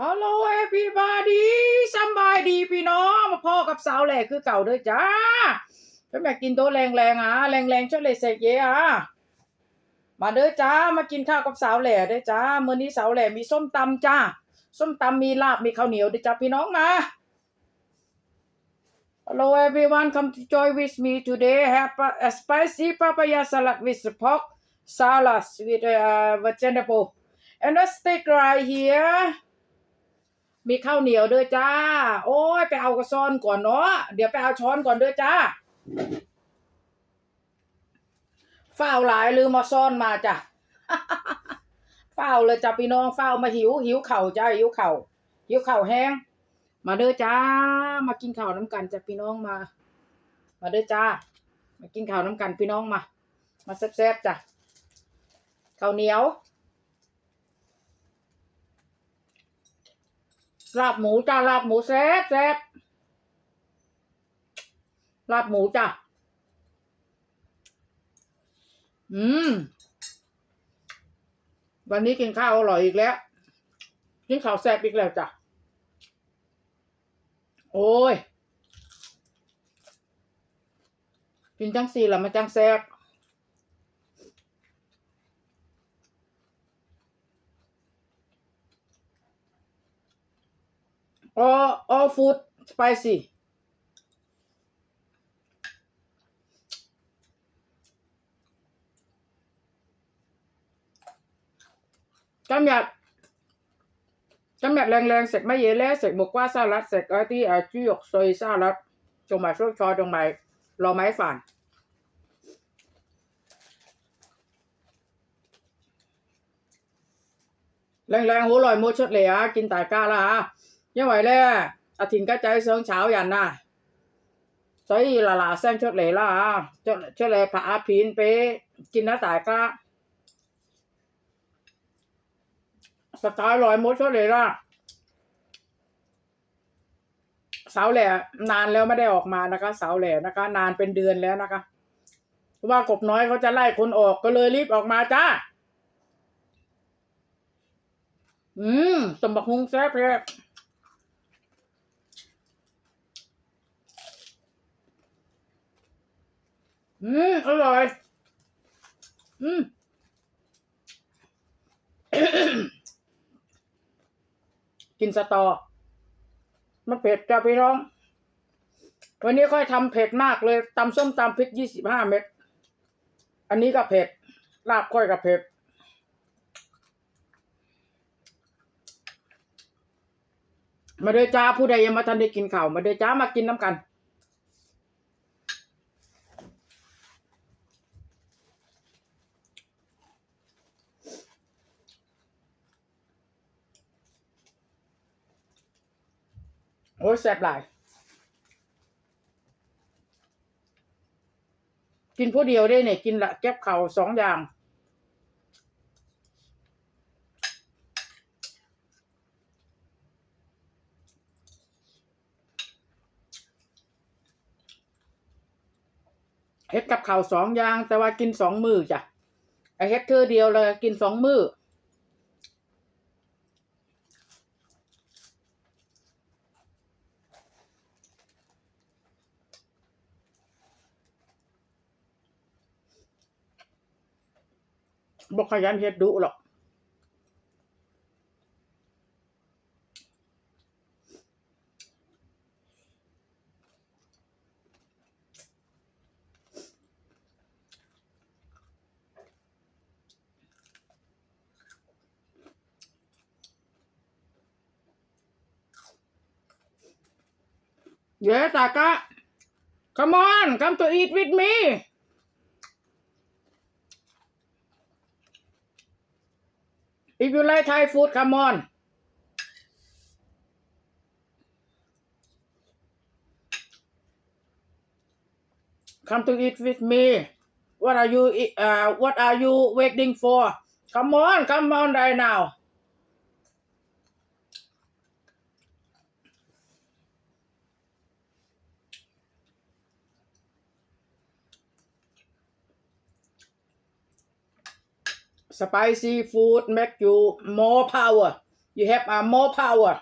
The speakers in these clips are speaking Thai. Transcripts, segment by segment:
Hello everybody สบายดีพี่น้องมาพ่อกับสาวแหล่คือเก่าเด้อจ้าถ้าอยากกินโต๊ะแรงๆอะแรงๆชดเลยเสกเยอะมาเด้อจ้ามากินข้าวกับสาวแหล่เด้อจ้ามื้อนี้สาวแหล่มีส้มตำจ้าส้มตำมีลาบมีข้าวเหนียวเด้อจ้าพี่น้องนะ Hello everyone come to join with me today have a spicy papaya salad with pork salad with uh, vegetable and a steak right here มีข้าวเหนียวด้วยจ้า โอ้ยไปเอากระซอนก่อนเนาะ เดี๋ยวไปเอาช้อนก่อนด้วยจ้าเฝ้าหลายลืมมาซ่อนมาจ้ะเฝ้าเลยจ้ะพี่น้องเฝ้ามาหิว หิวเข่าจ้าหิวเข่าหิวเข่าแห้ง มาเด้อจ้า มากินข้าวน้ำกันจ้ะพี่น้องมา มาเด้อจ้า มากินข้าวน้ำกันพี่น้องมา มาแซ่บๆจ้ะข้าวเหนียว ลาบหมูจ้าลาบหมูแซ่บแซ่บลาบหมูจ้าอืม วันนี้กินข้าวอร่อยอีกแล้ว กินข้าวแซ่บอีกแล้วจ้ะ โอ้ย กินจังสี่ละมันจังแซ่บ all all food spicy จำอยากจำอยากแรงๆเสร็จไม่เยแล้วเสร็จหมกว่าซาลัดเสร็จ ไอ้ที่อาจุยกซอยซาลัดจงหมายช่วยชอจงหมายรอไม้ฝานแรงๆหัวลอยมูชดเลยอ่ะกินตายก้าละฮะยังไหวเลยอาทินก็ใจเซิงเช้ายันน่ะ所以啦啦声出嚟啦吓，出出嚟拍下片俾见到大家。实在耐冇出嚟啦เสาแหล่นานแล้วไม่ได้ออกมานะคะ เสาแหล่นะคะ นานเป็นเดือนแล้วนะคะเพราะว่ากบน้อยเขาจะไล่คนออกก็เลยรีบออกมาจ้า อืมสมบักฮุงแซ่บเลย อืมอร่อย อืมกินสตอ มันเผ็ดจ้าพี่น้อง วันนี้ค่อยทำเผ็ดมากเลยตำส้มตำพริกยี่สิบห้าเม็ด อันนี้ก็เผ็ด ลาบค่อยกับเผ็ด มาเด้อจ้าผู้ใดยังมาทันได้กินข้าว มาเด้อจ้ามากินน้ำกัน โอ้ยแซ่บหลาย กินผู้เดียวได้เนี่ยกินละแก็บเข่าวสองอย่าง เฮ็ดกับข้าวสองอย่าง แต่ว่ากินสองมือจ้ะไอเฮ็ดเธอเดียวเลย กินสองมือ บอกขยันเฮ็ดดุหรอก Yes, Taka. Come on, come to eat with me. If you like Thai food, come on. Come to eat with me. What are you uh what are you waiting for? Come on, come on right now. Spicy food make you more power. You have uh, more power.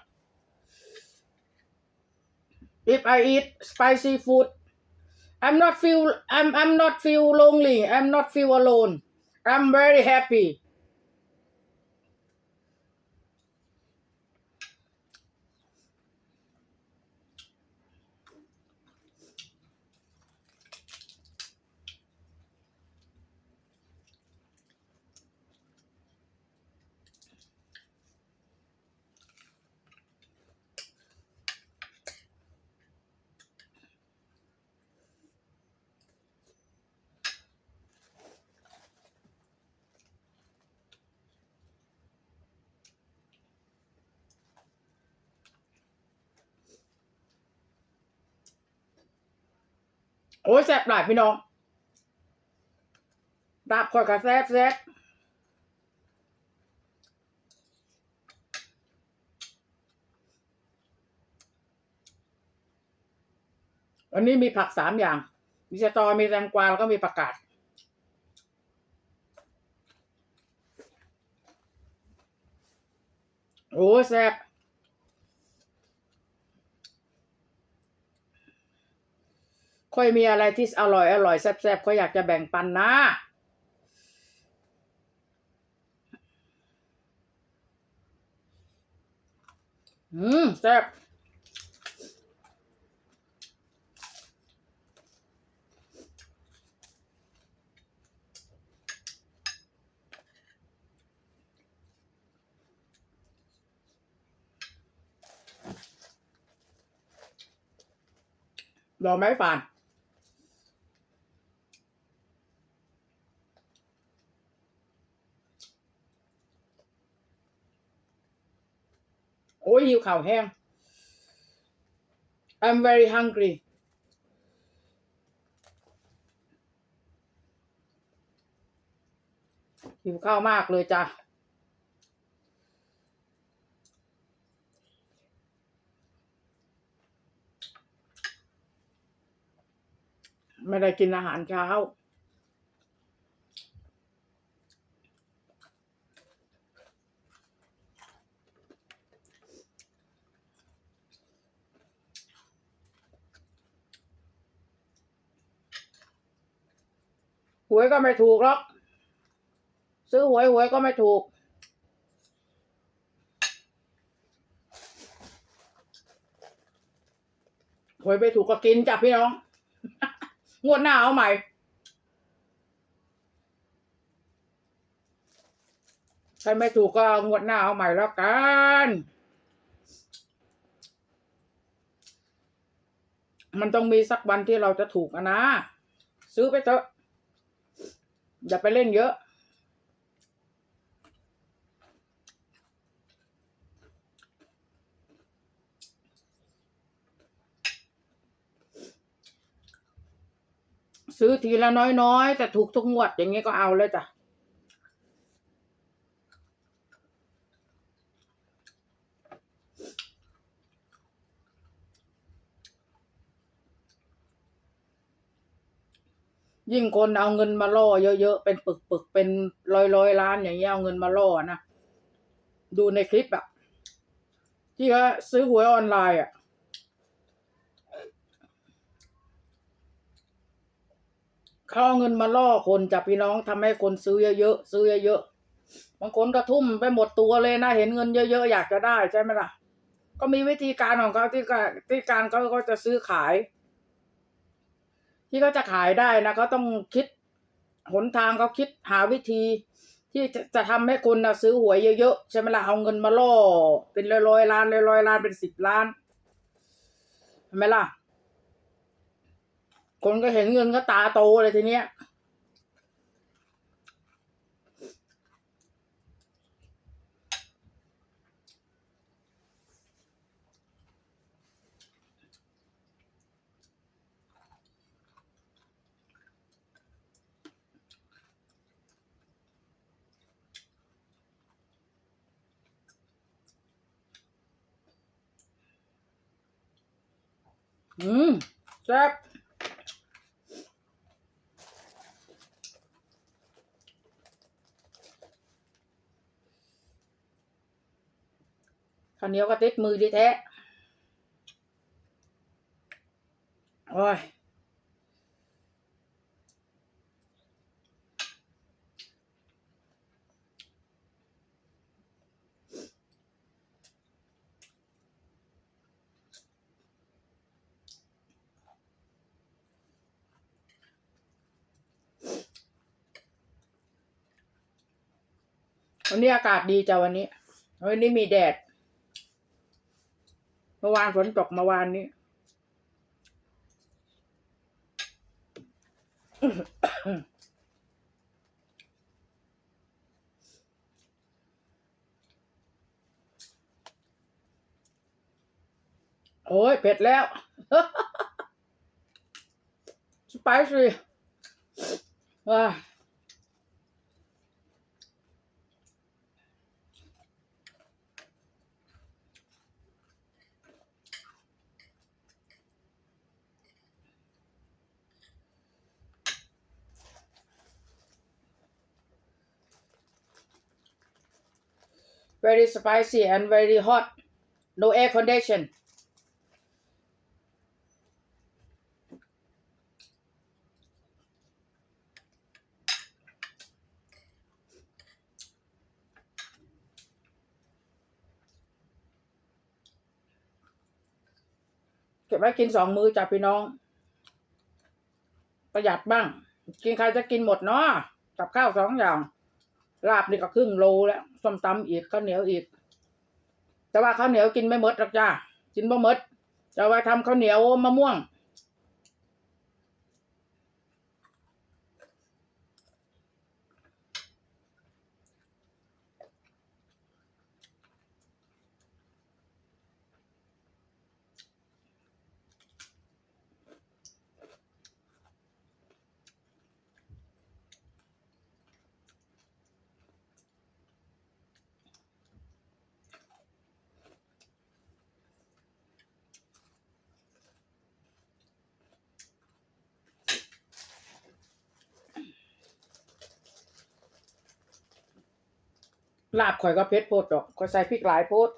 If I eat spicy food I'm not feel I'm I'm not feel lonely. I'm not feel alone. I'm very happy โอ้ยแซ่บหลายพี่น้องดาบคอยกับแซ่บแซ่บวันนี้มีผักสามอย่าง มีสตอ มีแตงกวา แล้วก็มีผักกาดโอ้ยแซ่บ ค่อยมีอะไรที่อร่อยอร่อยแซ่บๆค่อยอยากจะแบ่งปันนะ อืมแซ่บรอไหมฝาน โอ้ยหิ วข่าวแห้ง I'm very hungry หิวข้าวมากเลยจ้ะไม่ได้กินอาหารเช้า วยก็ไม่ถูกหรอก ซื้อหวยหวยก็ไม่ถูก หวยไปถูกก็กินจับพี่น้อง งวดหน้าเอาใหม่ใครไม่ถูกก็งวดหน้าเอาใหม่แล้วกันมันต้องมีสักวันที่เราจะถูกนะ ซื้อไปเถอะ อย่าไปเล่นเยอะ ซื้อทีละน้อยๆ แต่ถูกทุกงวดอย่างนี้ก็เอาเลยจ้ะ ยิ่งคนเอาเงินมาล่อเยอะๆ เป็นปึกๆ เป็นร้อยๆล้านอย่างเงี้ยเอาเงินมาล่อนะ ดูในคลิปอะที่เขาซื้อหวยออนไลน์อะเขาเอาเงินมาล่อคนจับพี่น้องทำให้คนซื้อเยอะๆ ซื้อเยอะๆ บางคนก็ทุ่มไปหมดตัวเลยนะ เห็นเงินเยอะๆ อยากจะได้ใช่ไหมล่ะ ก็มีวิธีการของเขาที่การที่การเขาก็จะซื้อขาย ที่เขาจะขายได้นะเขาต้องคิดหนทางเขาคิดหาวิธี ที่จะจะทำให้คนนะซื้อหวยเยอะๆใช่ไหมล่ะเอาเงินมาล่อ เป็นร้อยๆล้านร้อยๆล้านเป็นสิบล้านใช่ไหมล่ะคนก็เห็นเงินก็ตาโตเลยทีเนี้ย อืมแซ่บข้าวเหนียวก็ติดมือดีแท้ โอ้ย วันนี้อากาศดีจ้ะวันนี้ วันนี้มีแดด เมื่อวานฝนตกเมื่อวานนี้ โอ้ยเผ็ดแล้ว สไปซี่ว้า very spicy and very hot no air condition เก็บไว้กินสองมือจ้ะพี่น้อง ประหยัดบ้าง กินใครจะกินหมดเนาะกับข้าวสองอย่าง ลาบนี่ก็ครึ่งโลแล้วส้มตำอีกข้าวเหนียวอีก แต่ว่าข้าวเหนียวกินไม่หมดหรอกจ้ากินบ่หมดจะเอาไว้ทำข้าวเหนียวมะม่วง ลาบข่อยก็เพ็ดโพดดอกข่อยใส่พริกหลายโพด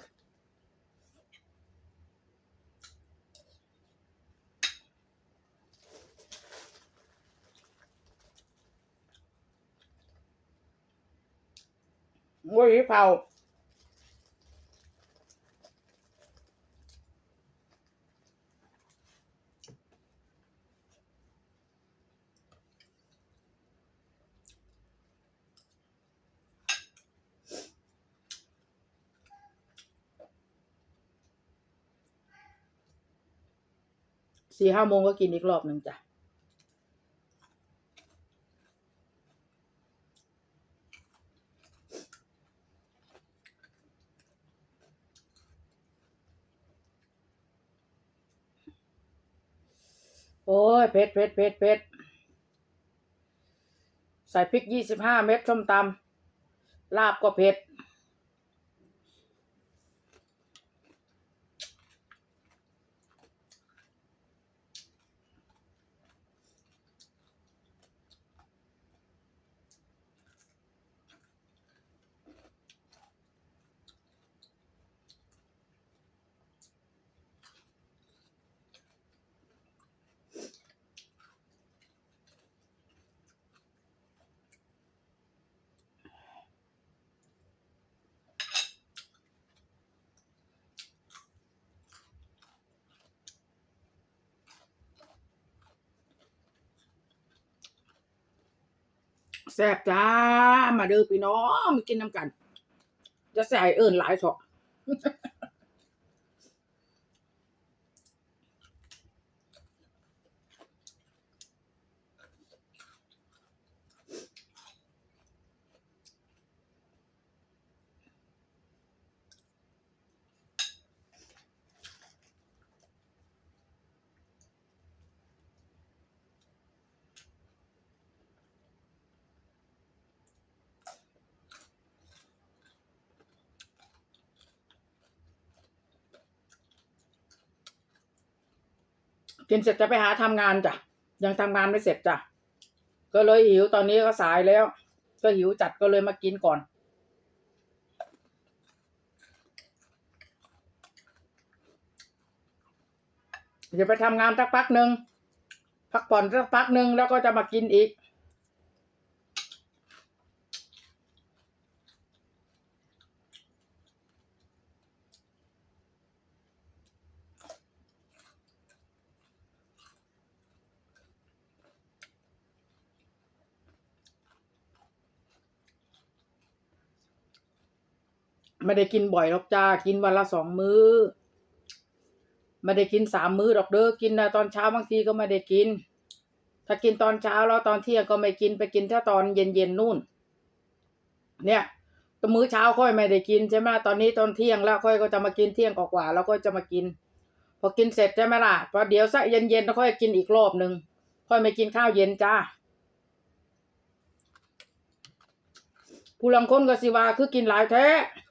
โอ้ยเผา สี่ห้าโมงก็กินอีกรอบหนึ่งจ้ะโอ้ยเผ็ดเผ็ดเผ็ดเผ็ดใส่พริกยี่สิบห้าเม็ดส้มตำลาบก็เผ็ด แซ่บจ้า มาเด้อพี่น้องมากินน้ำกัน จะใส่เอิญหลายเถอะ กินเสร็จจะไปหาทำงานจ้ะยังทำงานไม่เสร็จจ้ะก็เลยหิวตอนนี้ก็สายแล้ว ก็หิวจัดก็เลยมากินก่อน เดี๋ยวไปทำงานสักพักหนึ่งพักผ่อนสักพักหนึ่งแล้วก็จะมากินอีก ไม่ได้กินบ่อยหรอกจ้า กินวันละสองมื้อ ไม่ได้กินสามมื้อหรอกเด้อ กินนะตอนเช้าบางทีก็ไม่ได้กิน ถ้ากินตอนเช้าแล้วตอนเที่ยงก็ไม่กินไปกินแค่ตอนเย็นเย็นๆนู่น เนี่ยตมื้อเช้าค่อยไม่ได้กินใช่ไหมตอนนี้ตอนเที่ยงแล้วค่อยก็จะมากินเที่ยงกว่าแล้วก็จะมากิน พอกินเสร็จใช่ไหมล่ะพอเดี๋ยวสักเย็นๆแล้วค่อยกินอีกรอบหนึ่งค่อยไม่กินข้าวเย็นจ้าผู้ลังคนก็สิว่าคือกินหลายแท้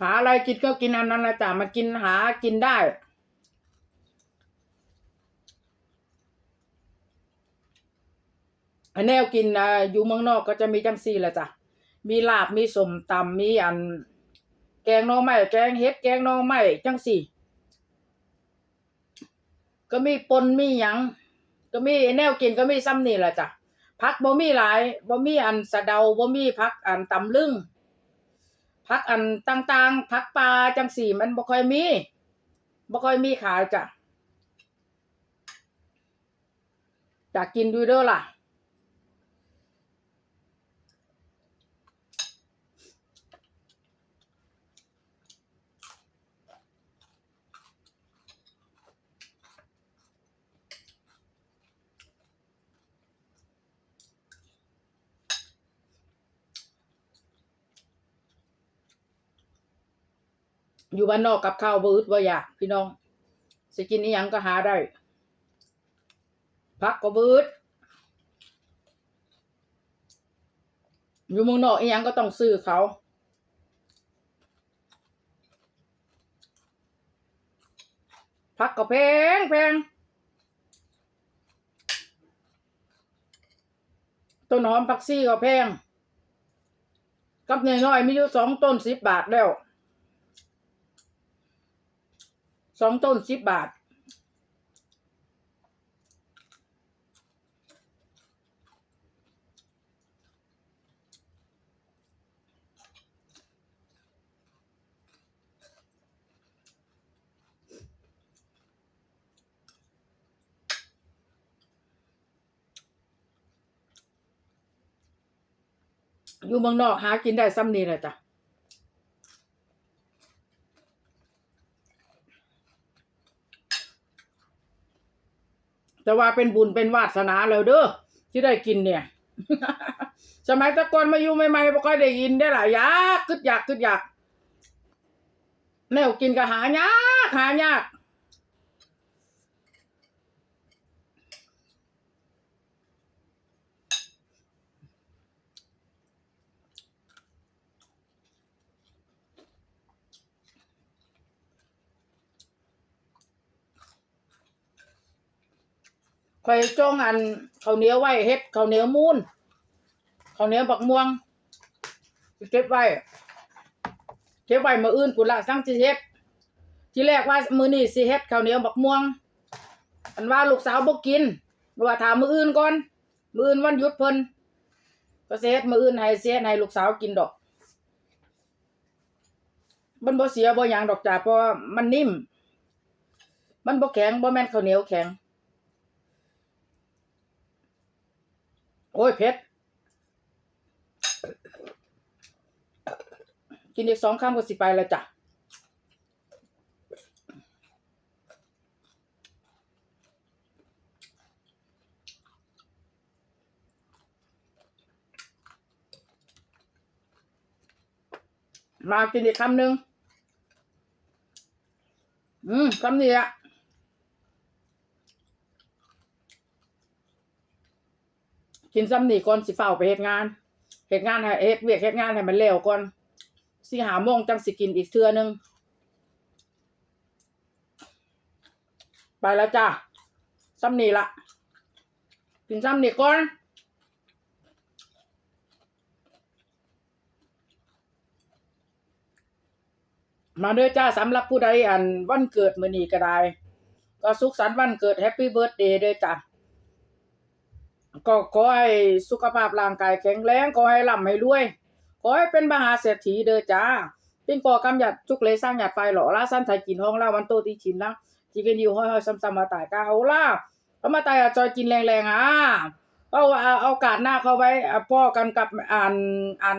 หาอะไรกินก็กินอันนั้นละจ้ะมากินหากินได้อันแนวกินอยู่เมืองนอกก็จะมีจังซี่ละจ้ะมีลาบมีสมตำมีอัน แกงน่อไม้แกงเฮ็ดแกงน่อไม้จังสี่ก็มีปนมีหยังก็มีแนวกินก็มีซ้ำนี่แหละจ้ะผักบ่มีหลายบ่มีอันสะเดาบ่มีผักอันตำลึง พักอันต่างๆพักปลาจังสี่มันบ่ค่อยมีบ่ค่อยมีขายจ้ะอยากกินดูเด้อล่ะ อยู่บ้านนอกกับข้าวบ่อึดบ่อยากพี่น้องสิกินอีหยังก็หาได้พักก็บ่อึดอยู่เมืองนอกอียังก็ต้องซื้อเขา พักก็แพงแพงต้นหอมผักซี่ก็แพง กับน้อยๆมีอยู่สองต้นสิบบาทแล้ว สองต้นสิบบาท อยู่เมืองนอกหากินได้ซ้ำนี่แหละจ้ะ แต่ว่าเป็นบุญเป็นวาสนาเลยเด้อที่ได้กินเนี่ย สมัยตะกอนมาอยู่ใหม่ๆบ่ค่อยได้กินได้หลายอยากคึดอยากคึดอยากแนวกินก็หายากหายาก ข่อยจ้องอันข้าวเหนียวไว้เฮ็ดข้าวเหนียวมูนข้าวเหนียวบักม่วงเก็บไว้เก็บไว้มื้ออื่นพุ่นละสั่งสิเฮ็ดที่แรกว่ามือนี้สิเฮ็ดข้าวเหนียวบักม่วง อันว่าลูกสาวบ่กินว่าถามมืออื่นก่อน มืออื่นวันหยุดเพิ่นก็เฮ็ดมืออื่นให้เฮ็ดให้ลูกสาวกินดอกมันบ่เสียบ่หยังดอกจ้ะเพราะมันนิ่ม มันบ่แข็งบ่แม่นข้าวเหนียวแข็ง โอ้ยเผ็ด กินอีกสองคำก็สิไปแล้วจ้ะมากินอีกคำหนึ่งอืมคำนี้อะ กินซ้ำนี่ก่อนสิเฝ้าไปเฮ็ดงานเฮ็ดงานให้เฮ็ดเวียกเฮ็ดงานให้มันแล้วก่อนสิหาโมงจังสิกินอีกเทื่อนึงไปแล้วจ้าซ้ำนี่ละกินซ้ำนี่ก่อนมาเด้อจ้าสำหรับผู้ใดอันวันเกิดมื้อนี้ก็ได้ ก็สุขสันต์วันเกิดแฮปปี้เบิร์ a เดย์เด้อจ้า ก็ขอให้สุขภาพร่างกายแข็งแรงขอให้ร่ำให้รวยขอให้เป็นมหาเศรษฐีเด้อจ้าปิ้งปอกำหยัดจุกเลยสร้างหยัดไฟหล่อล่าสั้นไทยกินห้องล่าวันโตตีชินละจีกันอยู่ห้อยๆซ้ำๆมาตายกาเอาล่ะเอามาตายอะจอยกินแรงๆอะเอาเอาโอกาสหน้าเขาไว้พ่อกันกับอ่านอ่าน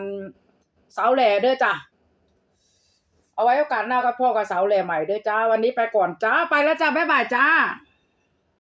สาวแหล่เด้อจ้าเอาไว้โอกาสหน้าก็พ่อกับสาวแหล่ใหม่เด้อจ้าวันนี้ไปก่อนจ้าไปแล้วจ้าบ๊ายบายจ้า